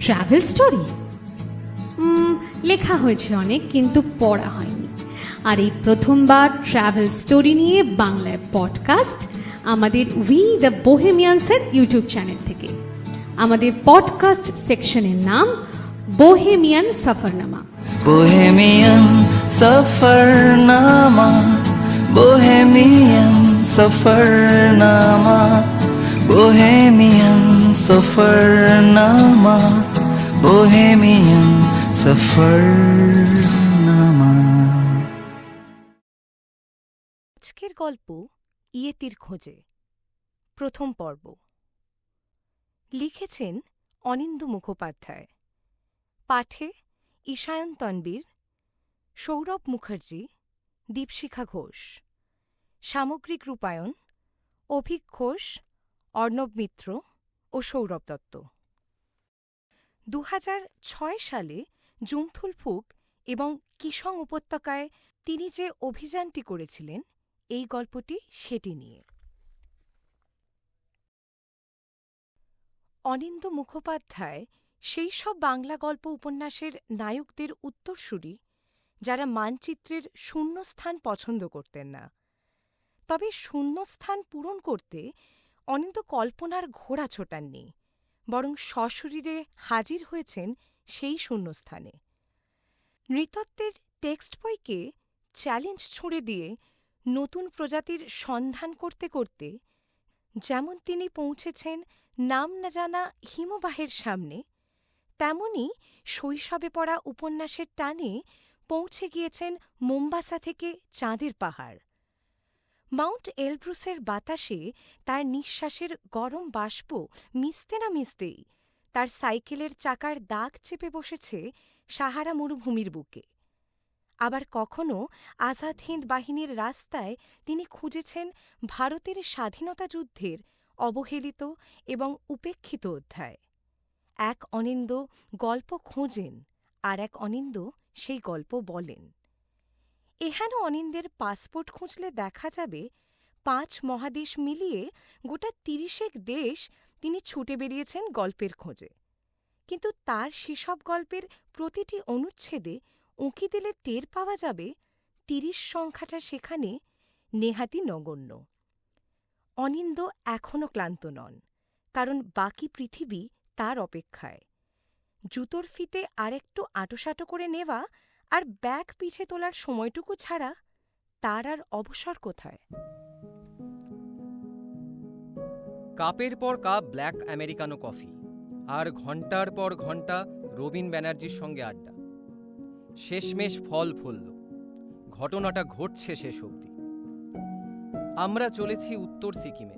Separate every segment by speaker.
Speaker 1: Travel story লেখা হয়েছে অনেক কিন্তু পড়া হয়নি। আর এই প্রথমবার ট্রাভেল স্টোরি নিয়ে বাংলায় পডকাস্ট আমাদের উই দ্য বোহেমিয়ানসের ইউটিউব চ্যানেল থেকে। আমাদের পডকাস্ট সেকশনের নাম Bohemian Safarnama
Speaker 2: Bohemian Safarnama Bohemian Safarnama Bohemian Safarnama Bohemian সফর
Speaker 3: আজকের গল্প ইয়েতির খোঁজে, প্রথম পর্ব। লিখেছেন অনিন্দু মুখোপাধ্যায়। পাঠে ঈশায়ন তনবীর, সৌরভ মুখার্জি, দীপশিখা ঘোষ, সামগ্রিক রূপায়ণ, অভিক ঘোষ, অর্ণব মিত্র ও সৌরভ দত্ত। দু হাজার ছয় সালে জুমথুল ফুক এবং কিসং উপত্যকায় তিনি যে অভিযানটি করেছিলেন, এই গল্পটি সেটি নিয়ে। অনিন্দ মুখোপাধ্যায় সেই সব বাংলা গল্প উপন্যাসের নায়কদের উত্তরসূরি, যারা মানচিত্রের শূন্যস্থান পছন্দ করতেন না। তবে শূন্যস্থান পূরণ করতে অনিন্দ কল্পনার ঘোড়া ছোটাননি। বরং সশরীরে হাজির হয়েছেন সেই শূন্যস্থানে। নৃতত্ত্বের টেক্সট বইকে চ্যালেঞ্জ ছুঁড়ে দিয়ে নতুন প্রজাতির সন্ধান করতে করতে যেমন তিনি পৌঁছেছেন নাম না জানা হিমবাহের সামনে, তেমনি শৈশবে পড়া উপন্যাসের টানে পৌঁছে গিয়েছেন মোম্বাসা থেকে চাঁদের পাহাড়। মাউন্ট এলব্রুসের বাতাসে তার নিঃশ্বাসের গরম বাষ্প মিশতে না মিশতেই তার সাইকেলের চাকার দাগ চেপে বসেছে সাহারা মরুভূমির বুকে। আবার কখনো আজাদ হিন্দ বাহিনীর রাস্তায় তিনি খুঁজেছেন ভারতের স্বাধীনতা যুদ্ধের অবহেলিত এবং উপেক্ষিত অধ্যায়। এক অনিন্দ গল্প খোঁজেন আর এক অনিন্দ সেই গল্প বলেন। এহেন অনিন্দের পাসপোর্ট খুঁজলে দেখা যাবে পাঁচ মহাদেশ মিলিয়ে গোটা তিরিশেক দেশ তিনি ছুটে বেরিয়েছেন গল্পের খোঁজে। কিন্তু তার সেসব গল্পের প্রতিটি অনুচ্ছেদে উঁকি দিলে টের পাওয়া যাবে তিরিশ সংখ্যাটা সেখানে নেহাতি নগণ্য। অনিন্দ এখনও ক্লান্ত নন, কারণ বাকি পৃথিবী তার অপেক্ষায়। জুতোর ফিতে আরেকটু আঁটোসাঁটো করে নেওয়া আর ব্যাগ পিছে তোলার সময়টুকু ছাড়া তার আর অবসর কোথায়?
Speaker 4: কাপের পর কাপ, ব্ল্যাক আমেরিকানো কফি, আর ঘণ্টার পর ঘণ্টা রবিন ব্যানার্জির সঙ্গে আড্ডা। শেষমেশ ফল ফলল। ঘটনাটা ঘটছে শেষ অবধি। আমরা চলেছি উত্তর সিকিমে।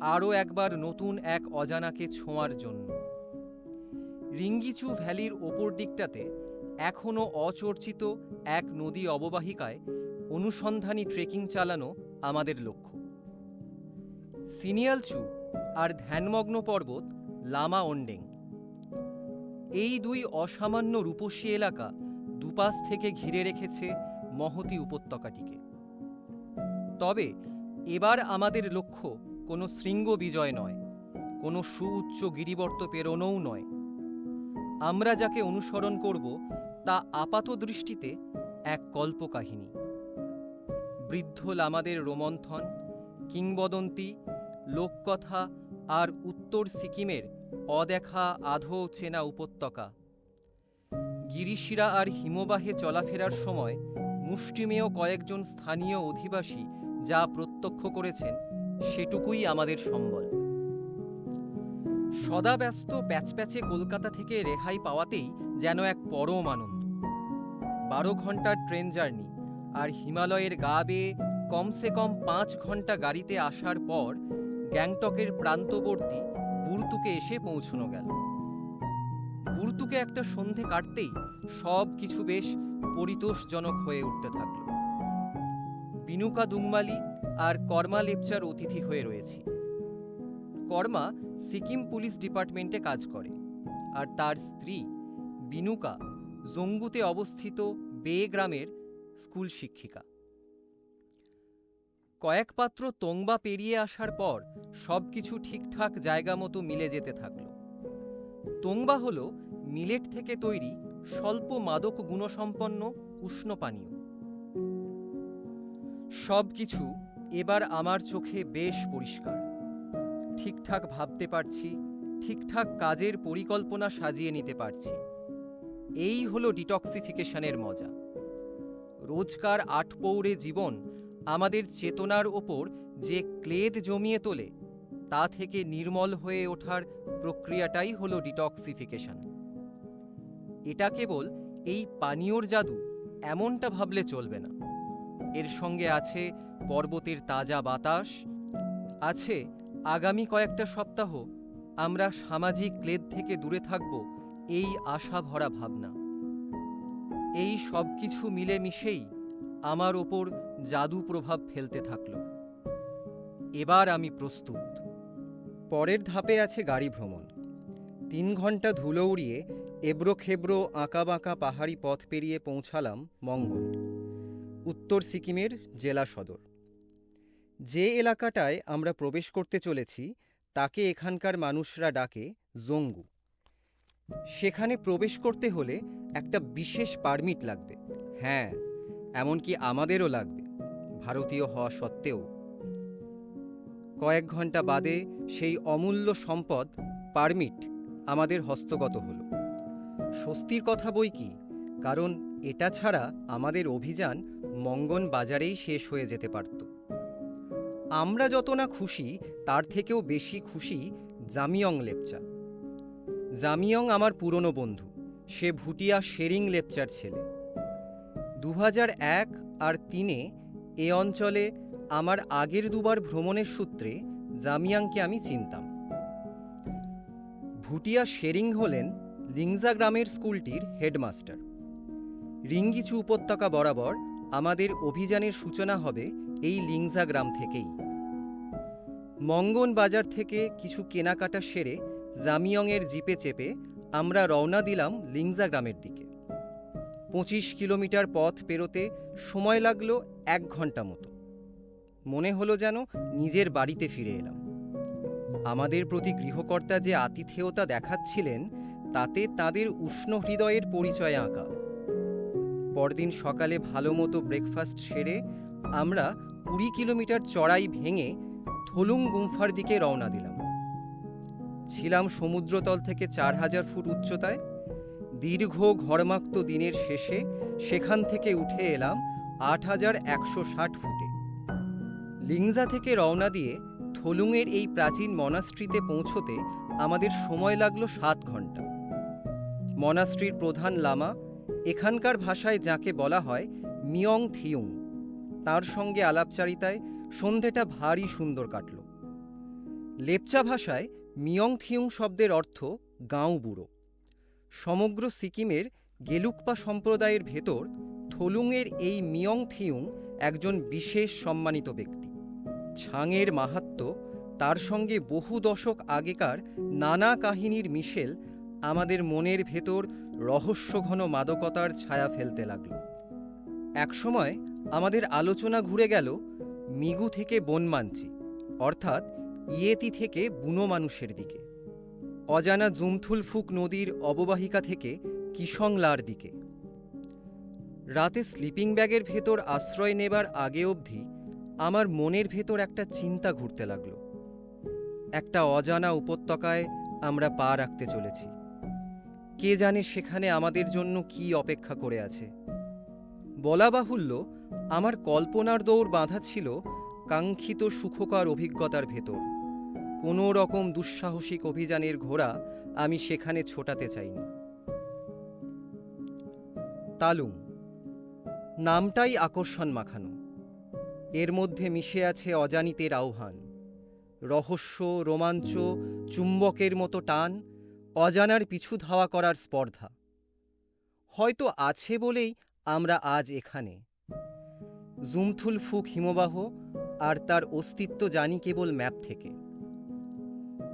Speaker 4: আরও একবার নতুন এক অজানাকে ছোঁয়ার জন্য। রিঙ্গিচু ভ্যালির ওপর দিকটাতে এখনও অচর্চিত এক নদী অববাহিকায় অনুসন্ধানী ট্রেকিং চালানো আমাদের লক্ষ্য। সিনিয়ালচু আর ধ্যানমগ্ন পর্বত লামা ওন্ডেং এই দুই অসামান্য রূপসী এলাকা দুপাশ থেকে ঘিরে রেখেছে মহতি উপত্যকাটিকে। তবে এবার আমাদের লক্ষ্য কোনো শৃঙ্গ বিজয় নয়, কোনো সুউচ্চ গিরিবর্ত পেরোনোও নয়। আমরা যাকে অনুসরণ করব তা আপাত দৃষ্টিতে এক কল্পকাহিনী। বৃদ্ধ লামাদের রোমন্থন, কিংবদন্তি, লোককথা আর উত্তর সিকিমের অদেখা আধো চেনা উপত্যকা। গিরিশিরা আর হিমবাহে চলাফেরার সময় মুষ্টিমেয় কয়েকজন স্থানীয় অধিবাসী যা প্রত্যক্ষ করেছেন, সেটুকুই আমাদের সম্বল। সদাব্যস্ত প্যাচপ্যাচে কলকাতা থেকে রেহাই পাওয়াতেই যেন এক পরম আনন্দ বারো ঘণ্টার ট্রেন জার্নি, আর হিমালয়ের গা বেয়ে কমসে কম পাঁচ ঘণ্টা গাড়িতে আসার পর গ্যাংটকের প্রান্তবর্তী বুর্তুকে এসে পৌঁছনো গেল। বুর্তুকে একটা সন্ধে কাটতেই সব কিছু বেশ পরিতোষজনক হয়ে উঠতে থাকল। বিনুকা দুংমালি আর কর্মা লেপচার অতিথি হয়ে রয়েছি। কর্মা সিকিম পুলিশ ডিপার্টমেন্টে কাজ করে, আর তার স্ত্রী বিনুকা জঙ্গুতে অবস্থিত বে গ্রামের স্কুল শিক্ষিকা। কয়েক পাত্র তোংবা পেরিয়ে আসার পর সবকিছু ঠিকঠাক জায়গা মতো মিলে যেতে থাকল। তোংবা হল মিলেট থেকে তৈরি স্বল্প মাদক গুণসম্পন্ন উষ্ণ পানীয়। সব কিছু এবার আমার চোখে বেশ পরিষ্কার। ঠিকঠাক ভাবতে পারছি, ঠিকঠাক কাজের পরিকল্পনা সাজিয়ে নিতে পারছি। এই হলো ডিটক্সিফিকেশনের মজা। রোজকার আটপৌরে জীবন আমাদের চেতনার ওপর যে ক্লেদ জমিয়ে তোলে, তা থেকে নির্মল হয়ে ওঠার প্রক্রিয়াটাই হলো ডিটক্সিফিকেশন এটা কেবল এই পানীয়র জাদু এমনটা ভাবলে চলবে না। এর সঙ্গে আছে পর্বতের তাজা বাতাস, আছে আগামী কয়েকটা সপ্তাহ আমরা সামাজিক ক্লেদ থেকে দূরে থাকব এই আশা ভরা ভাবনা। এই সব কিছু মিলেমিশেই আমার ওপর জাদু প্রভাব ফেলতে থাকল। এবার আমি প্রস্তুত। পরের ধাপে আছে গাড়ি ভ্রমণ। তিন ঘণ্টা ধুলো উড়িয়ে এবড়ো খেবড়ো আঁকাবাঁকা পাহাড়ি পথ পেরিয়ে পৌঁছালাম মঙ্গল উত্তর সিকিমের জেলা সদর। যে এলাকাটায় আমরা প্রবেশ করতে চলেছি, তাকে এখানকার মানুষরা ডাকে জঙ্গু। সেখানে প্রবেশ করতে হলে একটা বিশেষ পারমিট লাগবে। হ্যাঁ এমনকি আমাদেরও লাগবে, ভারতীয় হওয়া সত্ত্বেও। কয়েক ঘণ্টা বাদে সেই অমূল্য সম্পদ, পারমিট, আমাদের হস্তগত হল। স্বস্তির কথা বই কি? কারণ এটা ছাড়া আমাদের অভিযান মঙ্গন বাজারেই শেষ হয়ে যেতে পারত। আমরা যত না খুশি, তার থেকেও বেশি খুশি জামিয়ং লেপচা। জামিয়ং আমার পুরনো বন্ধু। সে ভুটিয়া শেরিং লেপচার ছেলে। দু এক আর তিনে এ অঞ্চলে আমার আগের দুবার ভ্রমণের সূত্রে জামিয়াংকে আমি চিনতাম। ভুটিয়া শেরিং হলেন লিংজা গ্রামের স্কুলটির হেডমাস্টার। রিঙ্গিচু উপত্যকা বরাবর আমাদের অভিযানের সূচনা হবে এই লিংজা গ্রাম থেকেই। মঙ্গন বাজার থেকে কিছু কেনাকাটা সেরে জামিয়ংয়ের জিপে চেপে আমরা রওনা দিলাম লিংজা গ্রামের দিকে। পঁচিশ কিলোমিটার পথ পেরোতে সময় লাগল এক ঘণ্টা মতো। মনে হলো যেন নিজের বাড়িতে ফিরে এলাম। আমাদের প্রতি গৃহকর্তা যে আতিথেয়তা দেখাচ্ছিলেন, তাতে তাদের উষ্ণ হৃদয়ের পরিচয় আঁকা। পরদিন সকালে ভালো মতো ব্রেকফাস্ট সেরে আমরা কুড়ি কিলোমিটার চড়াই ভেঙে থলুং গুম্ফার দিকে রওনা দিলাম। ছিলাম সমুদ্রতল থেকে চার হাজার ফুট উচ্চতায়। দীর্ঘ ঘরমাক্ত দিনের শেষে সেখান থেকে উঠে এলাম আট হাজার একশো ষাট ফুটে। লিংজা থেকে রওনা দিয়ে থলুংয়ের এই প্রাচীন মনাস্ট্রিতে পৌঁছতে আমাদের সময় লাগল সাত ঘণ্টা। মনাস্ট্রির প্রধান লামা, এখানকার ভাষায় যাকে বলা হয় মিয়ং থিয়ুং, তার সঙ্গে আলাপচারিতায় সন্ধেটা ভারী সুন্দর কাটল। লেপচা ভাষায় মিয়ং থিয়ুং শব্দের অর্থ গাঁও বুড়ো। সমগ্র সিকিমের গেলুকপা সম্প্রদায়ের ভেতর থলুংয়ের এই মিয়ং থিয়ুং একজন বিশেষ সম্মানিত ব্যক্তি। ছাঙের মাহাত্ম্য তার সঙ্গে বহু দশক আগেকার নানা কাহিনীর মিশেল আমাদের মনের ভেতর রহস্যঘন মাদকতার ছায়া ফেলতে লাগল। একসময় আমাদের আলোচনা ঘুরে গেল মিগু থেকে বনমাঞ্চি, অর্থাৎ ইয়েতি থেকে বুনো মানুষের দিকে, অজানা জুমথুলফুক নদীর অববাহিকা থেকে কিসংলার দিকে। রাতে স্লিপিং ব্যাগের ভেতর আশ্রয় নেবার আগে অবধি আমার মনের ভেতর একটা চিন্তা ঘুরতে লাগল। একটা অজানা উপত্যকায় আমরা পা রাখতে চলেছি। কে জানে সেখানে আমাদের জন্য কি অপেক্ষা করে আছে। বলা বাহুল্য, আমার কল্পনার দৌড় বাঁধা ছিল কাঙ্ক্ষিত সুখকর অভিজ্ঞতার ভেতর। কোনো রকম দুঃসাহসিক অভিযানের ঘোড়া আমি সেখানে ছোটাতে চাইনি। তালুং নামটাই আকর্ষণ মাখানো। এর মধ্যে মিশে আছে অজানিতের আহ্বান। রহস্য, রোমাঞ্চ, চুম্বকের মতো টান, অজানার পিছু ধাওয়া করার স্পর্ধা। হয়তো আছে বলেই আমরা আজ এখানে। জুমথুল ফুক হিমবাহ আর তার অস্তিত্ব জানি কেবল ম্যাপ থেকে।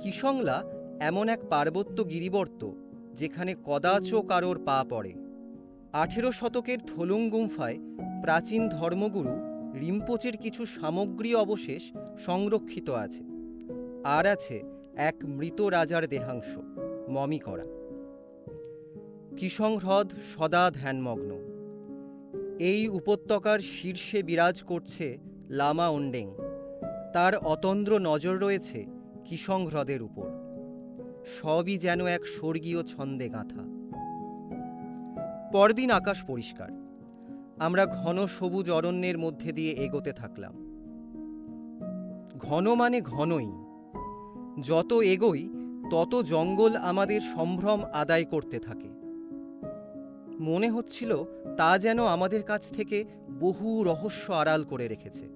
Speaker 4: কিসংলা এমন এক পার্বত্য গিরিবর্ত যেখানে কদাচ কারোর পা পড়ে। আঠেরো শতকের থলুং গুম্ফায় প্রাচীন ধর্মগুরু রিম্পোচের কিছু সামগ্রী অবশেষ সংরক্ষিত আছে। আর আছে এক মৃত রাজার দেহাংশ মমি করা কিসং হ্রদ সদা ধ্যানমগ্ন। এই উপত্যকার শীর্ষে বিরাজ করছে লামা ওন্ডেং। তার অতন্দ্র নজর রয়েছে কিসং হ্রদের উপর। সবই যেন এক স্বর্গীয় ছন্দে গাঁথা। পরদিন আকাশ পরিষ্কার। আমরা ঘন সবুজ অরণ্যের মধ্যে দিয়ে এগোতে থাকলাম। ঘন মানে ঘনই। যত এগোই, তত জঙ্গল আমাদের সম্ভ্রম আদায় করতে থাকে। মনে হচ্ছিল তা যেন আমাদের কাছ থেকে বহু রহস্য আড়াল করে রেখেছে।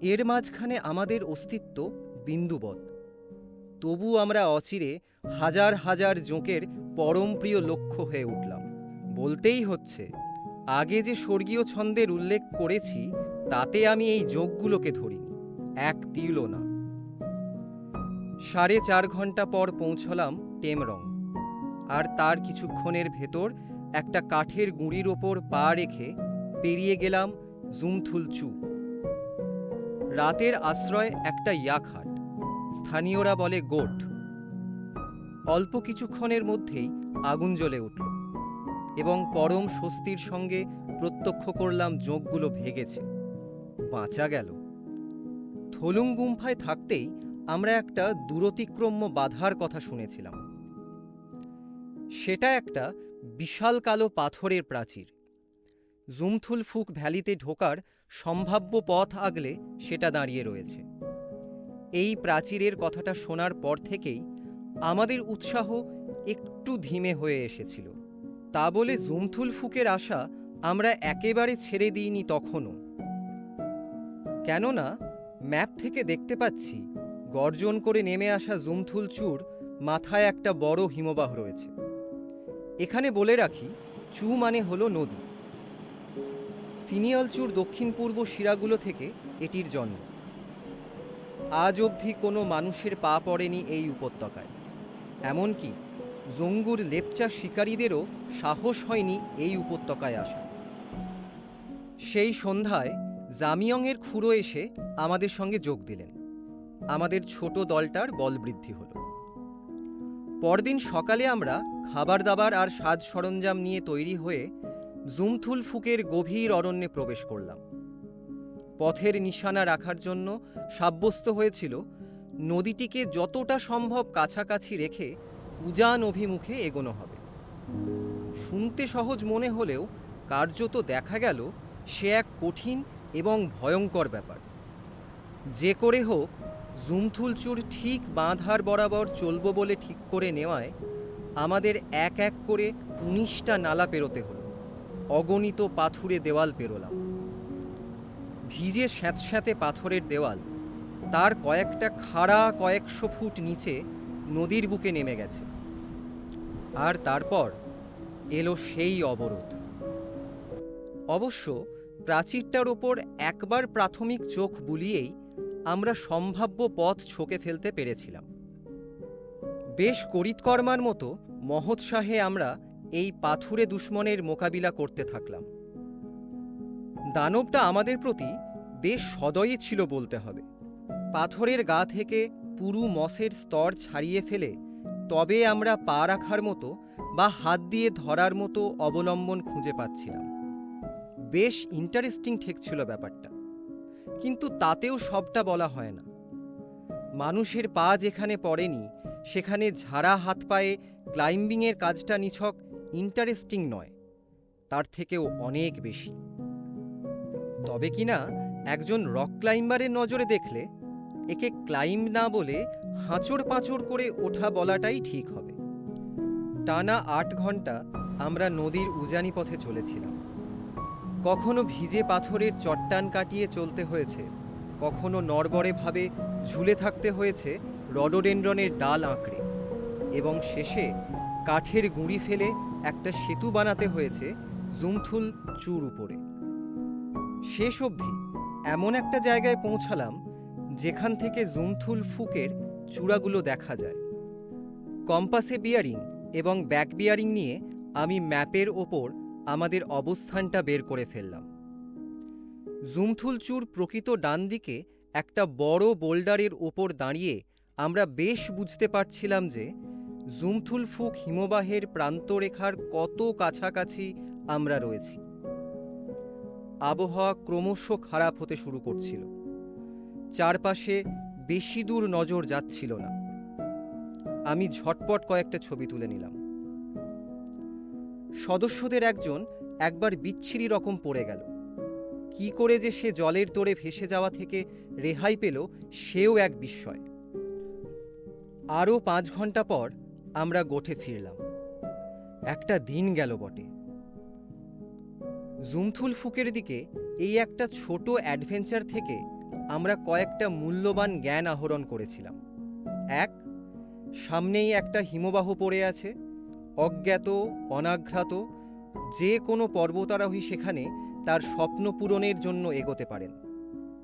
Speaker 4: এর মাঝখানে আমাদের অস্তিত্ব বিন্দুবৎ। তবু আমরা অচিরে হাজার হাজার জোঁকের পরম প্রিয় লক্ষ্য হয়ে উঠলাম। বলতেই হচ্ছে, আগে যে স্বর্গীয় ছন্দের উল্লেখ করেছি, তাতে আমি এই যোগগুলোকে ধরিনি, এক তিলও না। সাড়ে চার ঘণ্টা পর পৌঁছলাম টেমরং, আর তার কিছুক্ষণের ভেতর একটা কাঠের গুঁড়ির ওপর পা রেখে পেরিয়ে গেলাম জুমথুলচু। রাতের আশ্রয় একটা ইয়াকহাট স্থানীয়রা বলে গোট। অল্প কিছুক্ষণের মধ্যেই আগুন জ্বলে উঠল এবং পরম স্বস্তির সঙ্গে প্রত্যক্ষ করলাম যোগগুলো ভেগেছে। বাঁচা গেল। থলুং গুম্ফায় থাকতেই আমরা একটা দূরতিক্রম্য বাধার কথা শুনেছিলাম। সেটা একটা বিশাল কালো পাথরের প্রাচীর। জুমথুল ফুক ভ্যালিতে ঢোকার সম্ভাব্য পথ আগলে সেটা দাঁড়িয়ে রয়েছে। এই প্রাচীরের কথাটা শোনার পর থেকেই আমাদের উৎসাহ একটু ধীমে হয়ে এসেছিল। তা বলে জুমথুল ফুকের আশা আমরা একেবারে ছেড়ে দিইনি তখনও। কেননা ম্যাপ থেকে দেখতে পাচ্ছি গর্জন করে নেমে আসা জুমথুল চূড় মাথায় একটা বড় হিমবাহ রয়েছে। এখানে বলে রাখি, চু মানে হলো নদী। সিনিয়ালচুর দক্ষিণ পূর্ব শিরাগুলো থেকে এটির জন্ম। আজ অবধি কোনো মানুষের পা পড়েনি এই উপত্যকায়। এমনকি জঙ্গুর লেপচা শিকারীদেরও সাহস হয়নি এই উপত্যকায় আসা। সেই সন্ধ্যায় জামিয়ংয়ের খুঁড়ো এসে আমাদের সঙ্গে যোগ দিলেন। আমাদের ছোট দলটার বলবৃদ্ধি হল। পরদিন সকালে আমরা খাবার দাবার আর সাজ সরঞ্জাম নিয়ে তৈরি হয়ে জুমথুল ফুকের গভীর অরণ্যে প্রবেশ করলাম। পথের নিশানা রাখার জন্য সাব্যস্ত হয়েছিল, নদীটিকে যতটা সম্ভব কাছাকাছি রেখে উজান অভিমুখে এগোনো হবে। শুনতে সহজ মনে হলেও কার্যত দেখা গেল সে এক কঠিন এবং ভয়ঙ্কর ব্যাপার। যে করে হোক, জুমথুলচুর ঠিক বাঁধার বরাবর চলব বলে ঠিক করে নেওয়ায় আমাদের এক এক করে উনিশটা নালা পেরোতে হলো। অগণিত পাথুরে দেওয়াল পেরোলাম। ভিজে স্যাঁতস্যাঁতে পাথরের দেওয়াল। তার কয়েকটা খাড়া কয়েকশো ফুট নিচে নদীর বুকে নেমে গেছে। আর তারপর এলো সেই অবরোধ। অবশ্য প্রাচীরটার ওপর একবার প্রাথমিক চোখ বুলিয়েই আমরা সম্ভাব্য পথ ছকে ফেলতে পেরেছিলাম। বেশ করিতকর্মার মতো মহৎসাহে আমরা এই পাথুরে দুশ্মনের মোকাবিলা করতে থাকলাম। দানবটা আমাদের প্রতি বেশ সদয়ী ছিল বলতে হবে। পাথরের গা থেকে পুরু মসের স্তর ছাড়িয়ে ফেলে তবে আমরা পা রাখার মতো বা হাত দিয়ে ধরার মতো অবলম্বন খুঁজে পাচ্ছিলাম। বেশ ইন্টারেস্টিং ঠেকছিল ব্যাপারটা। কিন্তু তাতেও সবটা বলা হয় না। মানুষের পা যেখানে পড়েনি, সেখানে ঝাড়া হাত পায়ে ক্লাইম্বিংয়ের কাজটা নিছক ইন্টারেস্টিং নয়, তার থেকেও অনেক বেশি। তবে কিনা একজন রক ক্লাইম্বারের নজরে দেখলে একে ক্লাইম্ব না বলে হাঁচড় পাঁচড় করে ওঠা বলাটাই ঠিক হবে। টানা আট ঘণ্টা আমরা নদীর উজানি পথে চলেছিলাম। কখনো ভিজে পাথরের চট্টান কাটিয়ে চলতে হয়েছে, কখনো নড়বড়েভাবে ঝুলে থাকতে হয়েছে রডোডেন্ড্রনের ডাল আঁকড়ে এবং শেষে কাঠের গুঁড়ি ফেলে একটা সেতু বানাতে হয়েছে জুমথুল চুর উপরে। শেষ অবধি এমন একটা জায়গায় পৌঁছালাম যেখান থেকে জুমথুল ফুকের চূড়াগুলো দেখা যায়। কম্পাসে বিয়ারিং এবং ব্যাক বিয়ারিং নিয়ে আমি ম্যাপের ওপর আমাদের অবস্থানটা বের করে ফেললাম। জুমথুলচুর প্রকৃত ডান দিকে একটা বড় বোল্ডারের ওপর দাঁড়িয়ে আমরা বেশ বুঝতে পারছিলাম যে জুমথুলফুক হিমবাহের প্রান্তরেখার কত কাছাকাছি আমরা রয়েছি। আবহাওয়া ক্রমশ খারাপ হতে শুরু করছিল। চারপাশে বেশি দূর নজর যাচ্ছিল না। আমি ঝটপট কয়েকটা ছবি তুলে নিলাম। সদস্যদের একজন একবার বিচ্ছিরি রকম পড়ে গেল। কি করে যে সে জলের তোড়ে ভেসে যাওয়া থেকে রেহাই পেল, সেও এক বিস্ময়। আরও পাঁচ ঘণ্টা পর আমরা গোঠে ফিরলাম। একটা দিন গেল বটে। জুমথুল ফুকের দিকে এই একটা ছোট অ্যাডভেঞ্চার থেকে আমরা কয়েকটা মূল্যবান জ্ঞান আহরণ করেছিলাম। এক, সামনেই একটা হিমবাহ পড়ে আছে, অজ্ঞাত, অনাঘ্রাত, যে কোনো পর্বতারোহী সেখানে তার স্বপ্ন পূরণের জন্য এগোতে পারেন।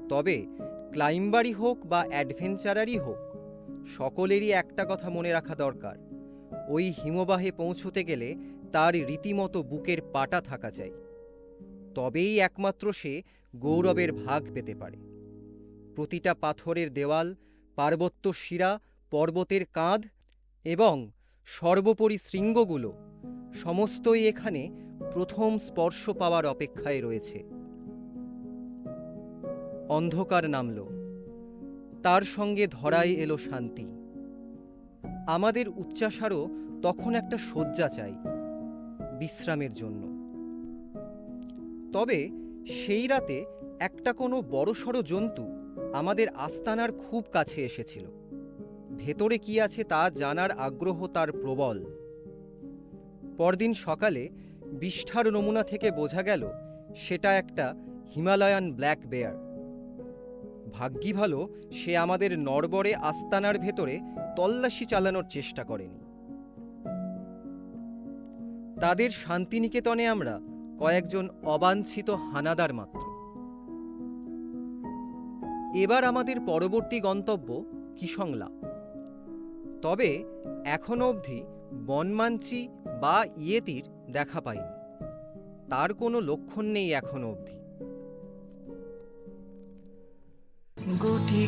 Speaker 4: তবে ক্লাইম্বারই হোক বা অ্যাডভেঞ্চারারই হোক, সকলেরই একটা কথা মনে রাখা দরকার, ওই হিমবাহে পৌঁছতে গেলে তার রীতিমতো বুকের পাটা থাকা চাই। তবেই একমাত্র সে গৌরবের ভাগ পেতে পারে। প্রতিটা পাথরের দেওয়াল, পার্বত্য শিরা, পর্বতের কাঁধ এবং সর্বোপরি শৃঙ্গগুলো সমস্তই এখানে প্রথম স্পর্শ পাওয়ার অপেক্ষায় রয়েছে। অন্ধকার নামল। তার সঙ্গে ধরাই এলো শান্তি। আমাদের উচ্চাসারও তখন একটা শয্যা চাই, বিশ্রামের জন্য। তবে সেই রাতে একটা কোনো বড়সড় জন্তু আমাদের আস্তানার খুব কাছে এসেছিল। ভেতরে কি আছে তা জানার আগ্রহ তার প্রবল। পরদিন সকালে বিষ্ঠার নমুনা থেকে বোঝা গেল সেটা একটা হিমালয়ান ব্ল্যাক বেয়ার। ভাগ্যি ভালো, সে আমাদের নড়বড়ে আস্তানার ভেতরে তল্লাশি চালানোর চেষ্টা করেনি। তাদের শান্তিনিকেতনে আমরা কয়েকজন অবাঞ্ছিত হানাদার মাত্র। এবার আমাদের পরবর্তী গন্তব্য কিসংলা তবে এখনও অবধি বনমাঞ্চি বা ইয়েতির দেখা পাইনি। তার কোনো লক্ষণ নেই এখনও অবধি।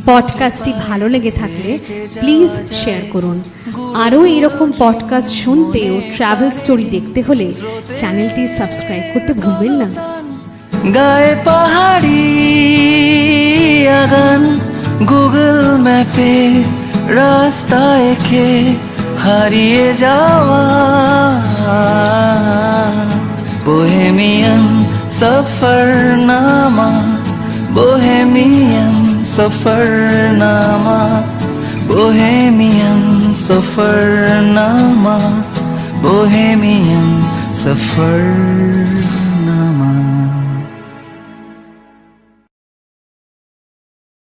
Speaker 1: পডকাস্টটি ভালো লেগে থাকলে প্লিজ শেয়ার করুন। আরও এরকম পডকাস্ট শুনতে ও ট্রাভেল স্টোরি দেখতে হলে চ্যানেলটি সাবস্ক্রাইব করতে ভুলবেন না।
Speaker 2: গায়ে পাহাড়ি আগান গুগল ম্যাপে রাস্তা এঁকে হারিয়ে যাওয়া Bohemian Safarnama Bohemian Safarnama Bohemian Safarnama Bohemian सफर